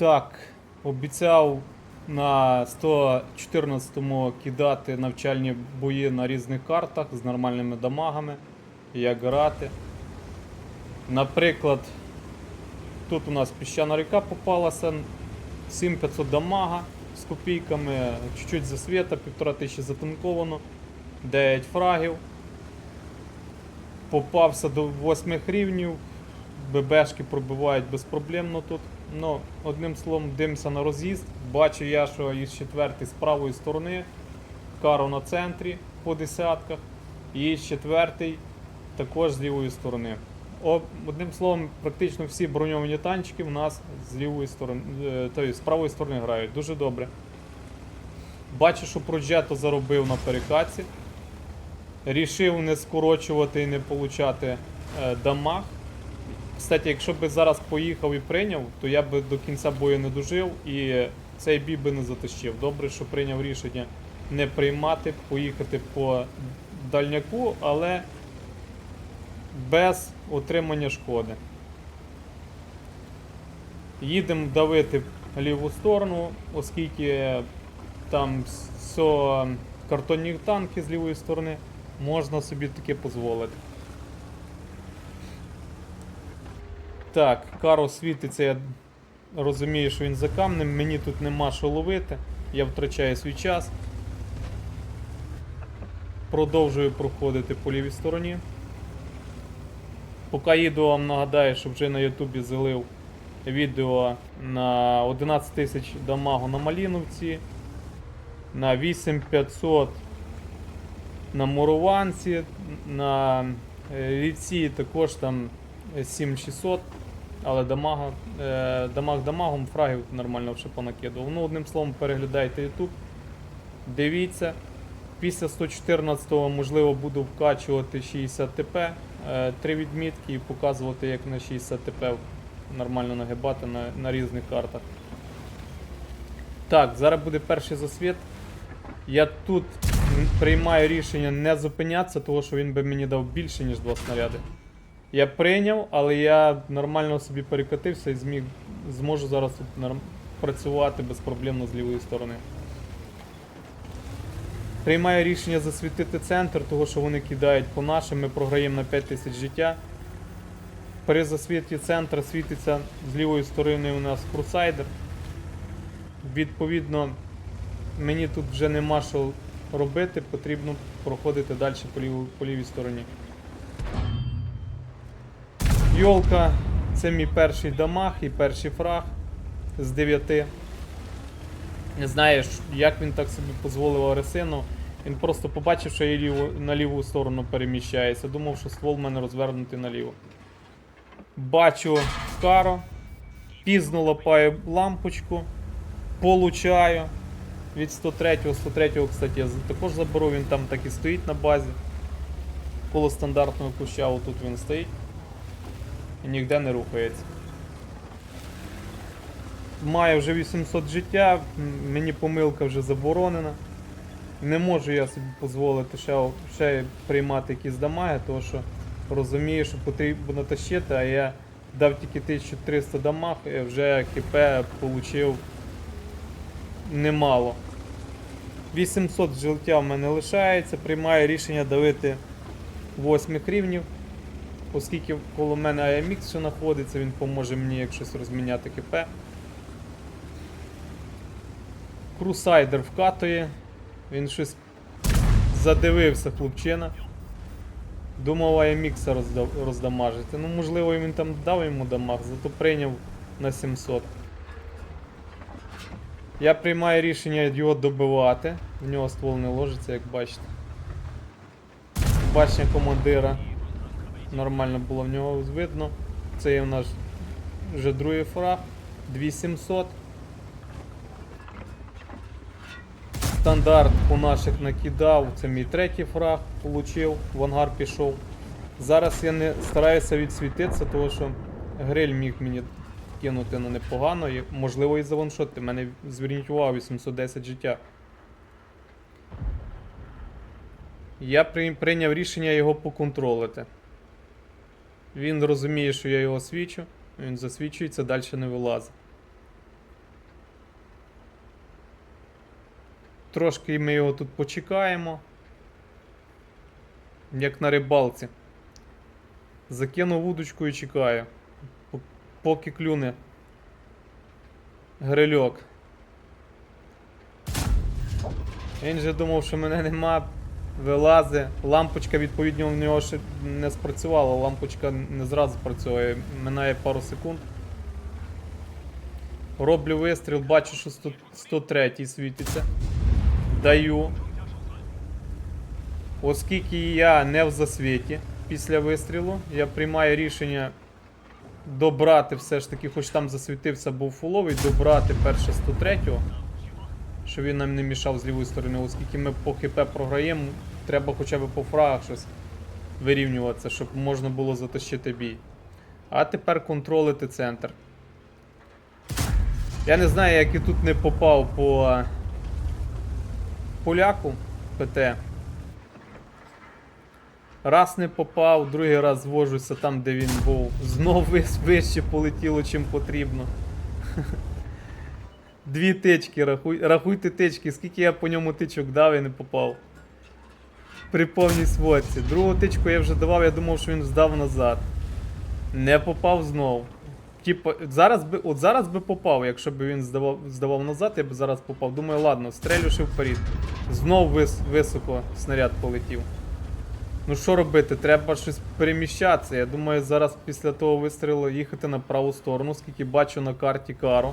Так, обіцяв на 114-му кидати навчальні бої на різних картах з нормальними дамагами, як грати. Наприклад, тут у нас піщана ріка попалася, 7500 дамага з копійками, чуть-чуть засвіта, 1500 затанковано, 9 фрагів. Попався до 8 рівнів, ББшки пробивають безпроблемно тут. Ну, одним словом, дивимося на роз'їзд. Бачу я, що із четвертий з правої сторони, каро на центрі по десятках, і з четвертий також з лівої сторони. Одним словом, практично всі броньовані танчики в нас з лівої сторони, тобто з правої сторони грають. Дуже добре. Бачу, що Проджето заробив на перекатці. Рішив не скорочувати і не получати е, дамаг. Кстати, якщо б зараз поїхав і прийняв, то я би до кінця бою не дожив і цей бій би не затащив. Добре, що прийняв рішення не приймати, поїхати по дальняку, але без отримання шкоди. Їдемо давити ліву сторону, оскільки там все картонні танки з лівої сторони, можна собі таке дозволити. Так, Каро світиться, я розумію, що він за камнем, мені тут нема що ловити, я втрачаю свій час. Продовжую проходити по лівій стороні. Поки їду, вам нагадаю, що вже на Ютубі залив відео на 11 тисяч дамагу на Маліновці, на 8500 на Мурованці, на е, Рівці також там 7600, але дамага, е, дамаг дамагом фрагів нормально вже понакидував. Ну, одним словом, переглядайте YouTube, дивіться. Після 114-го, можливо, буду вкачувати 60 ТП, е, три відмітки і показувати, як на 60 ТП нормально нагибати на, на різних картах. Так, зараз буде перший засвіт. Я тут приймаю рішення не зупинятися, тому що він би мені дав більше, ніж два снаряди. Я прийняв, але я нормально собі перекатився і зміг, зможу зараз тут працювати безпроблемно з лівої сторони. Приймаю рішення засвітити центр, того що вони кидають по нашим, ми програємо на 5000 життя. При засвіті центра світиться з лівої сторони у нас крусайдер. Відповідно, мені тут вже нема що робити, потрібно проходити далі по, ліву, по лівій стороні. Йолка, це мій перший дамаг і перший фраг з 9. Не знаю, як він так собі дозволив Аресину. Він просто побачив, що я на ліву сторону переміщається. Думав, що ствол в мене розвернутий наліво. Бачу каро. Пізно лапаю лампочку. Получаю. Від 103-го, 103-го, кстати, я також заберу, він там так і стоїть на базі. Коло стандартного куща, отут він стоїть. І ніде не рухається. Маю вже 800 життя, мені помилка вже заборонена. Не можу я собі дозволити ще, ще приймати якісь дамаги, тому що розумію, що потрібно тащити, а я дав тільки 1300 дамаг і вже КП отримав немало. 800 життя в мене лишається, приймаю рішення давити 8 рівнів. Оскільки коло мене AMX ще знаходиться, він поможе мені як щось розміняти КП. Крусайдер вкатує. Він щось задивився, хлопчина. Думав AMX розда- роздамажити. Ну, можливо, він там дав йому дамаг, зато прийняв на 700. Я приймаю рішення його добивати. В нього ствол не ложиться, як бачите. Бачення командира. Нормально було в нього видно. Це є в нас вже другий фраг. 2700. Стандарт у наших накидав. Це мій третій фраг получив, в ангар пішов. Зараз я не стараюся відсвітитися, тому що гриль міг мені кинути на непогано, і, можливо і заваншотити. Мене зверніть увагу, 810 життя. Я прийняв рішення його поконтролити. Він розуміє, що я його свічу, він засвічується, далі не вилазить. Трошки ми його тут почекаємо, як на рибалці. Закину вудочку і чекаю, поки клюне грильок. Він же думав, що мене нема. Вилази. Лампочка, відповідно, в нього ще не спрацювала. Лампочка не зразу працює. Минає пару секунд. Роблю вистріл, бачу, що 100, 103 світиться. Даю. Оскільки я не в засвіті після вистрілу, я приймаю рішення добрати все ж таки, хоч там засвітився, був фуловий, добрати перше 103-го, щоб він нам не мішав з лівої сторони, оскільки ми по ХП програємо, треба хоча б по фрагах щось вирівнюватися, щоб можна було затащити бій. А тепер контролити центр. Я не знаю, як я тут не попав по е, поляку ПТ. Раз не попав, другий раз звожуся там, де він був. Знов вище полетіло, чим потрібно. Дві тички, рахуй, рахуйте тички, скільки я по ньому тичок дав і не попав. При повній сводці. Другу тичку я вже давав, я думав, що він здав назад. Не попав знов. Типа, зараз би, от зараз би попав, якщо б він здавав, здавав назад, я б зараз попав. Думаю, ладно, стрелю ще вперед. Знов вис, високо снаряд полетів. Ну що робити? Треба щось переміщатися. Я думаю, зараз після того вистрілу їхати на праву сторону, скільки бачу на карті Каро.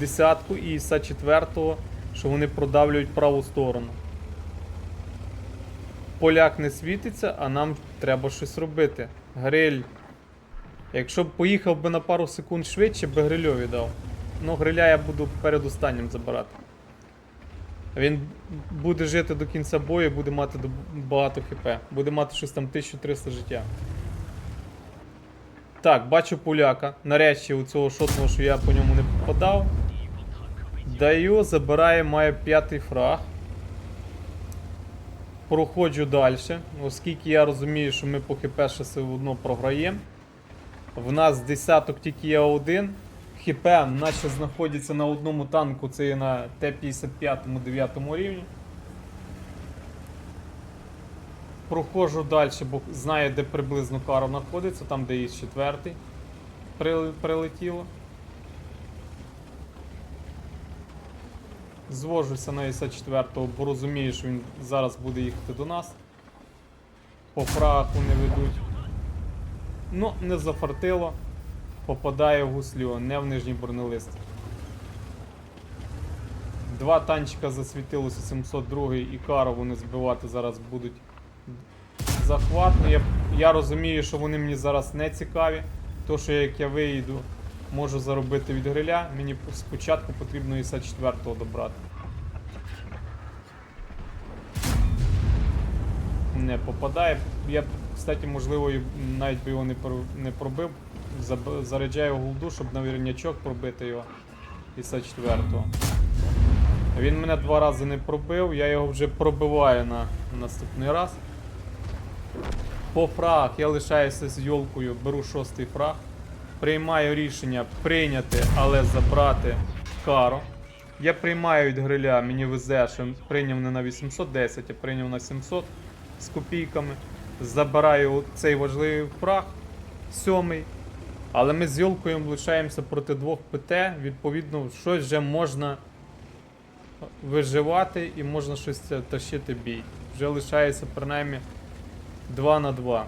Десятку і ІСа четвертого, що вони продавлюють праву сторону. Поляк не світиться, а нам треба щось робити. Гриль. Якщо б поїхав би на пару секунд швидше, би грильові дав. Ну, гриля я буду перед останнім забирати. Він буде жити до кінця бою, буде мати багато хп. Буде мати щось там 1300 життя. Так, бачу поляка. Нарешті у цього шотного, що я по ньому не попадав. Даю, забирає, має п'ятий фраг. Проходжу далі, оскільки я розумію, що ми по хп ще все одно програємо. В нас десяток тільки є один. ХП наче знаходиться на одному танку, це є на Т-55 9 рівні. Проходжу далі, бо знаю, де приблизно кара знаходиться, там де із четвертий прилетіло. Звожуся на іса 4 бо розумію, що він зараз буде їхати до нас. По фрагах вони ведуть. Ну, не зафартило. Попадає в гуслю, не в нижній бронелист. Два танчика засвітилося 702 і кару вони збивати зараз будуть захват. Ну, я, я розумію, що вони мені зараз не цікаві. То, що як я виїду, можу заробити від гриля, мені спочатку потрібно іса 4 добрати. Не попадає. Я, кстати, можливо, навіть би його не, про- не пробив. Заряджаю голду, щоб на вірнячок пробити його іса 4 Він мене два рази не пробив, я його вже пробиваю на наступний раз. По фраг я лишаюся з йолкою, беру шостий фраг. Приймаю рішення прийняти, але забрати кару. Я приймаю від гриля, мені везе, що прийняв не на 810, а прийняв на 700 з копійками. Забираю цей важливий фраг, сьомий. Але ми з йолкою лишаємося проти двох ПТ, відповідно, щось вже можна виживати і можна щось тащити бій. Вже лишається принаймні 2 на 2.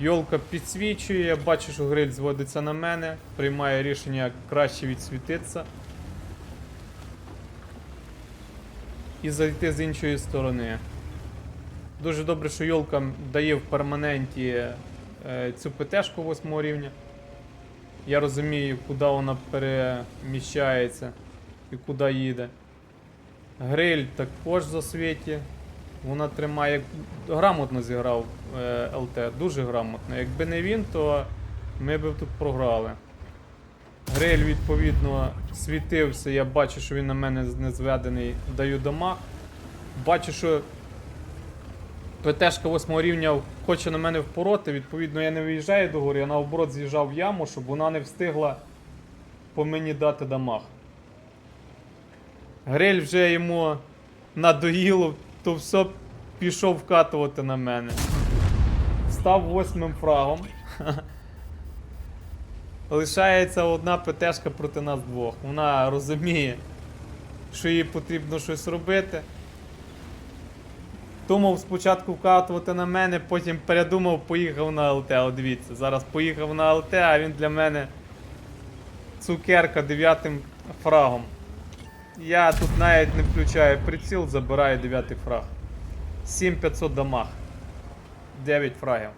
Йолка підсвічує, я бачу, що гриль зводиться на мене, приймає рішення краще відсвітитися. І зайти з іншої сторони. Дуже добре, що Йолка дає в перманенті е, цю ПТшку 8 рівня. Я розумію, куди вона переміщається і куди їде. Гриль також засвіті. Вона тримає. Грамотно зіграв е, ЛТ, дуже грамотно. Якби не він, то ми б тут програли. Гриль, відповідно, світився, я бачу, що він на мене не зведений, даю дамаг. Бачу, що ПТшка 8 рівня хоче на мене впороти, відповідно, я не виїжджаю до гори, я наоборот з'їжджав в яму, щоб вона не встигла по мені дати дамаг. Гриль вже йому надоїло, то все пішов вкатувати на мене. Став восьмим фрагом. Лишається одна ПТшка проти нас двох. Вона розуміє, що їй потрібно щось робити. Думав спочатку вкатувати на мене, потім передумав, поїхав на ЛТ. О, дивіться, зараз поїхав на ЛТ, а він для мене цукерка дев'ятим фрагом. Я тут навіть не включаю приціл, забираю 9 фраг. 7500 дамаг. 9 фрагів.